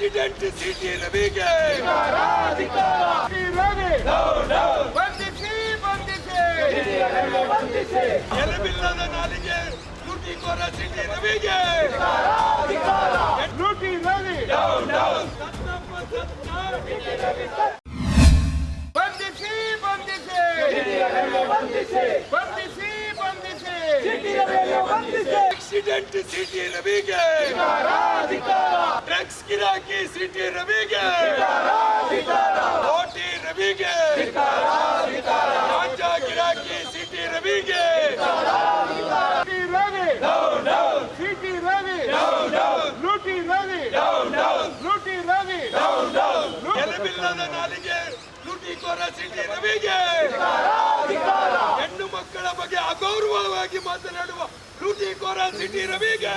Accident city ರವಿಗೆ ಬಂಧಿಸಿ ಬಂಧಿಸಿ ಎಲಬಿಲ್ಲದ ನಾಲಿಗೆ ಲೂಟಿಕೋರ ಸಿಟಿ ರವಿಗೆ ಲೂಟಿ ರವಿ ಸತ್ತ ಬಂಧಿಸಿ ಬಂಧಿಸಿ ಬಂಧಿಸಿ ಬಂಧಿಸಿ ಆಕ್ಸಿಡೆಂಟ್ ಸಿಟಿ ರವಿಗೆ ಗಿರಾಕಿ ಸಿಟಿ ರವಿಗೆ ಕೋಟಿ ರವಿಗೆ ರಾಜ್ಯ ಗಿರಾಕಿ ಸಿಟಿ ರವಿಗೆ ರವಿ ಸಿಟಿ ರವಿ ಲೂಟಿ ರವಿ ಲೂಟಿ ರವಿ ಎಲಬಿಲ್ಲದ ನಾಲಿಗೆ ಲೂಟಿಕೋರ ಸಿಟಿ ರವಿಗೆ ಹೆಣ್ಣು ಮಕ್ಕಳ ಬಗ್ಗೆ ಅಗೌರವವಾಗಿ ಮಾತನಾಡುವ ಲೂಟಿಕೋರ ಸಿಟಿ ರವಿಗೆ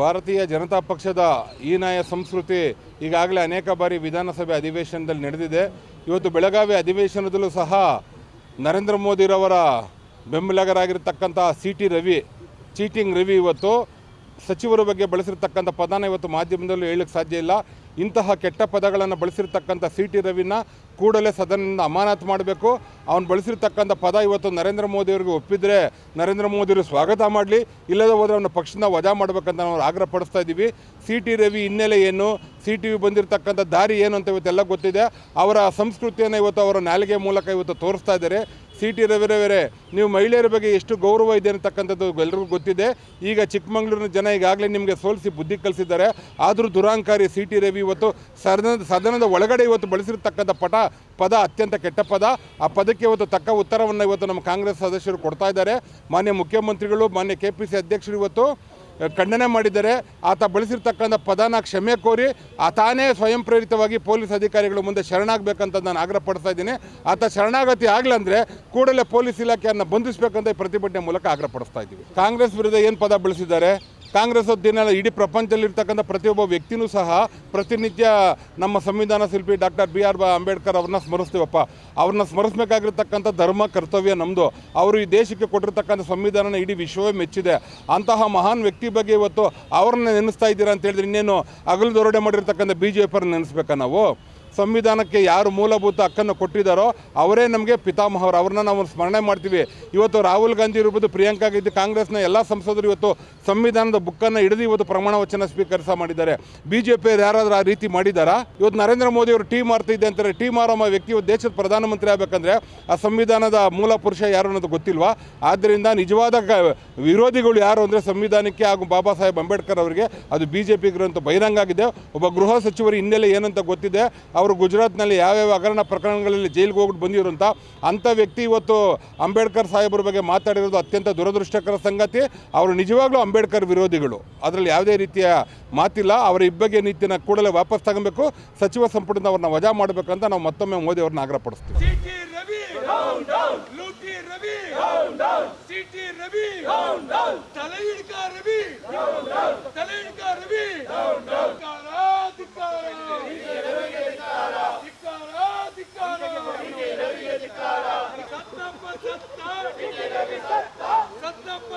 ಭಾರತೀಯ ಜನತಾ ಪಕ್ಷದ ಹೀನಾಯ ಸಂಸ್ಕೃತಿ ಈಗಾಗಲೇ ಅನೇಕ ಬಾರಿ ವಿಧಾನಸಭೆ ಅಧಿವೇಶನದಲ್ಲಿ ನಡೆದಿದೆ. ಇವತ್ತು ಬೆಳಗಾವಿ ಅಧಿವೇಶನದಲ್ಲೂ ಸಹ ನರೇಂದ್ರ ಮೋದಿರವರ ಬೆಂಬಲಿಗರಾಗಿರ್ತಕ್ಕಂಥ C T Ravi, cheating Ravi ಇವತ್ತು ಸಚಿವರ ಬಗ್ಗೆ ಬಳಸಿರ್ತಕ್ಕಂಥ ಪದನ ಇವತ್ತು ಮಾಧ್ಯಮದಲ್ಲೂ ಹೇಳಕ್ಕೆ ಸಾಧ್ಯ ಇಲ್ಲ. ಇಂತಹ ಕೆಟ್ಟ ಪದಗಳನ್ನು ಬಳಸಿರ್ತಕ್ಕಂಥ ಸಿ ಟಿ ರವಿನ ಕೂಡಲೇ ಸದನದಿಂದ ಅಮಾನತು ಮಾಡಬೇಕು. ಅವನು ಬಳಸಿರ್ತಕ್ಕಂಥ ಪದ ಇವತ್ತು ನರೇಂದ್ರ ಮೋದಿಯವ್ರಿಗೆ ಒಪ್ಪಿದ್ರೆ ನರೇಂದ್ರ ಮೋದಿಯವರು ಸ್ವಾಗತ ಮಾಡಲಿ, ಇಲ್ಲದೆ ಹೋದರೆ ಅವನ ಪಕ್ಷದಿಂದ ವಜಾ ಮಾಡಬೇಕಂತ ನಾವು ಆಗ್ರಹ ಪಡಿಸ್ತಾ ಇದ್ದೀವಿ. ಸಿ ಟಿ ರವಿ ಹಿನ್ನೆಲೆ ಏನು, ಸಿ ಟಿ ವಿ ಬಂದಿರತಕ್ಕಂಥ ದಾರಿ ಏನು ಅಂತ ಇವತ್ತೆಲ್ಲ ಗೊತ್ತಿದೆ. ಅವರ ಸಂಸ್ಕೃತಿಯನ್ನು ಇವತ್ತು ಅವರ ನಾಲಿಗೆ ಮೂಲಕ ಇವತ್ತು ತೋರಿಸ್ತಾ ಇದ್ದಾರೆ. ಸಿ ಟಿ ರವಿರವರೇ ನೀವು ಮಹಿಳೆಯರ ಬಗ್ಗೆ ಎಷ್ಟು ಗೌರವ ಇದೆ ಅಂತಕ್ಕಂಥದ್ದು ಎಲ್ಲರಿಗೂ ಗೊತ್ತಿದೆ. ಈಗ ಚಿಕ್ಕಮಗಳೂರಿನ ಜನ ಈಗಾಗಲೇ ನಿಮಗೆ ಸೋಲಿಸಿ ಬುದ್ಧಿ ಕಲಿಸಿದ್ದಾರೆ. ಆದರೂ ದುರಾಂಕಾರಿ ಸಿ ಟಿ ರವಿ ಇವತ್ತು ಸದನದ ಸದನದ ಒಳಗಡೆ ಇವತ್ತು ಬಳಸಿರತಕ್ಕಂಥ ಪಟ, ಪದ ಅತ್ಯಂತ ಕೆಟ್ಟ ಪದ. ಆ ಪದಕ್ಕೆ ಇವತ್ತು ತಕ್ಕ ಉತ್ತರವನ್ನು ಇವತ್ತು ನಮ್ಮ ಕಾಂಗ್ರೆಸ್ ಸದಸ್ಯರು ಕೊಡ್ತಾ ಇದ್ದಾರೆ. ಮಾನ್ಯ ಮುಖ್ಯಮಂತ್ರಿಗಳು, ಮಾನ್ಯ ಕೆ ಪಿ ಸಿ ಅಧ್ಯಕ್ಷರು ಇವತ್ತು ಖಂಡನೆ ಮಾಡಿದ್ದಾರೆ. ಆತ ಬಳಸಿರ್ತಕ್ಕಂಥ ಪದನ ಕ್ಷಮೆ ಕೋರಿ ಆತಾನೇ ತಾನೇ ಸ್ವಯಂ ಪ್ರೇರಿತವಾಗಿ ಪೊಲೀಸ್ ಅಧಿಕಾರಿಗಳ ಮುಂದೆ ಶರಣಾಗಬೇಕಂತ ನಾನು ಆಗ್ರಹ ಪಡಿಸ್ತಾ ಇದ್ದೀನಿ. ಆತ ಶರಣಾಗತಿ ಆಗಲಂದ್ರೆ ಕೂಡಲೇ ಪೊಲೀಸ್ ಇಲಾಖೆಯನ್ನು ಬಂಧಿಸಬೇಕಂತ ಈ ಪ್ರತಿಭಟನೆ ಮೂಲಕ ಆಗ್ರಹ ಪಡಿಸ್ತಾ ಇದ್ದೀವಿ. ಕಾಂಗ್ರೆಸ್ ವಿರುದ್ಧ ಏನು ಪದ ಬಳಸಿದ್ದಾರೆ? ಕಾಂಗ್ರೆಸ್ ದಿನ ಇಡೀ ಪ್ರಪಂಚದಲ್ಲಿರ್ತಕ್ಕಂಥ ಪ್ರತಿಯೊಬ್ಬ ವ್ಯಕ್ತಿನೂ ಸಹ ಪ್ರತಿನಿತ್ಯ ನಮ್ಮ ಸಂವಿಧಾನ ಶಿಲ್ಪಿ ಡಾಕ್ಟರ್ ಬಿ ಆರ್ ಅಂಬೇಡ್ಕರ್ ಅವ್ರನ್ನ ಸ್ಮರಿಸ್ತೀವಪ್ಪ. ಅವ್ರನ್ನ ಸ್ಮರಿಸಬೇಕಾಗಿರ್ತಕ್ಕಂಥ ಧರ್ಮ, ಕರ್ತವ್ಯ ನಮ್ಮದು ಅವರು ಈ ದೇಶಕ್ಕೆ ಕೊಟ್ಟಿರ್ತಕ್ಕಂಥ ಸಂವಿಧಾನನ ಇಡೀ ವಿಶ್ವವೇ ಮೆಚ್ಚಿದೆ. ಅಂತಹ ಮಹಾನ್ ವ್ಯಕ್ತಿ ಬಗ್ಗೆ ಇವತ್ತು ಅವ್ರನ್ನ ನೆನೆಸ್ತಾ ಇದ್ದೀರಾ ಅಂತ ಹೇಳಿದ್ರೆ ಇನ್ನೇನು ಅಗಲು ದೊರಡೆ ಮಾಡಿರ್ತಕ್ಕಂಥ ಬಿ ಜೆ ನೆನೆಸ್ಬೇಕಾ ನಾವು? ಸಂವಿಧಾನಕ್ಕೆ ಯಾರು ಮೂಲಭೂತ ಹಕ್ಕನ್ನು ಕೊಟ್ಟಿದ್ದಾರೋ ಅವರೇ ನಮಗೆ ಪಿತಾಮಹರು ಅವ್ರನ್ನ ನಾವು ಸ್ಮರಣೆ ಮಾಡ್ತೀವಿ. ಇವತ್ತು ರಾಹುಲ್ ಗಾಂಧಿ ಇರ್ಬೋದು, ಪ್ರಿಯಾಂಕಾ ಗಾಂಧಿ, ಕಾಂಗ್ರೆಸ್ನ ಎಲ್ಲ ಸಂಸದರು ಇವತ್ತು ಸಂವಿಧಾನದ ಬುಕ್ಕನ್ನು ಹಿಡಿದು ಇವತ್ತು ಪ್ರಮಾಣ ವಚನ ಸ್ವೀಕರಿಸ ಮಾಡಿದ್ದಾರೆ. ಬಿ ಜೆ ಯಾರಾದರೂ ಆ ರೀತಿ ಮಾಡಿದ್ದಾರಾ? ಇವತ್ತು ನರೇಂದ್ರ ಮೋದಿ ಅವರು ಟೀ ಮಾರ್ತಿದ್ದೆ ಅಂತಾರೆ. ಟೀ ಮಾರೋ ವ್ಯಕ್ತಿ ದೇಶದ ಪ್ರಧಾನಮಂತ್ರಿ ಆಗಬೇಕಂದ್ರೆ ಆ ಸಂವಿಧಾನದ ಮೂಲ ಪುರುಷ ಯಾರು ಅನ್ನೋದು ಗೊತ್ತಿಲ್ವಾ? ಆದ್ದರಿಂದ ನಿಜವಾದ ವಿರೋಧಿಗಳು ಯಾರು ಅಂದರೆ ಸಂವಿಧಾನಕ್ಕೆ ಹಾಗೂ ಬಾಬಾ ಸಾಹೇಬ್ ಅಂಬೇಡ್ಕರ್ ಅವರಿಗೆ ಅದು ಬಿ ಜೆ ಬಹಿರಂಗ ಆಗಿದೆ. ಒಬ್ಬ ಗೃಹ ಸಚಿವರು ಹಿನ್ನೆಲೆ ಏನಂತ ಗೊತ್ತಿದೆ. ಅವರು ಗುಜರಾತ್ನಲ್ಲಿ ಯಾವ್ಯಾವ ಹಗರಣ ಪ್ರಕರಣಗಳಲ್ಲಿ ಜೈಲಿಗೆ ಹೋಗ್ಬಿಟ್ಟು ಬಂದಿರುವಂಥ ಅಂಥ ವ್ಯಕ್ತಿ ಇವತ್ತು ಅಂಬೇಡ್ಕರ್ ಸಾಹೇಬರ ಬಗ್ಗೆ ಮಾತಾಡಿರೋದು ಅತ್ಯಂತ ದುರದೃಷ್ಟಕರ ಸಂಗತಿ. ಅವರು ನಿಜವಾಗ್ಲೂ ಅಂಬೇಡ್ಕರ್ ವಿರೋಧಿಗಳು. ಅದರಲ್ಲಿ ಯಾವುದೇ ರೀತಿಯ ಮಾತಿಲ್ಲ. ಅವರ ಇಬ್ಬಗೆ ನೀತಿನ ಕೂಡಲೇ ವಾಪಸ್ ತಗೋಬೇಕು. ಸಚಿವ ಸಂಪುಟದಿಂದ ಅವ್ರನ್ನ ವಜಾ ಮಾಡಬೇಕಂತ ನಾವು ಮತ್ತೊಮ್ಮೆ ಮೋದಿ ಅವ್ರನ್ನ ಆಗ್ರಹ ಪಡಿಸ್ತೀವಿ.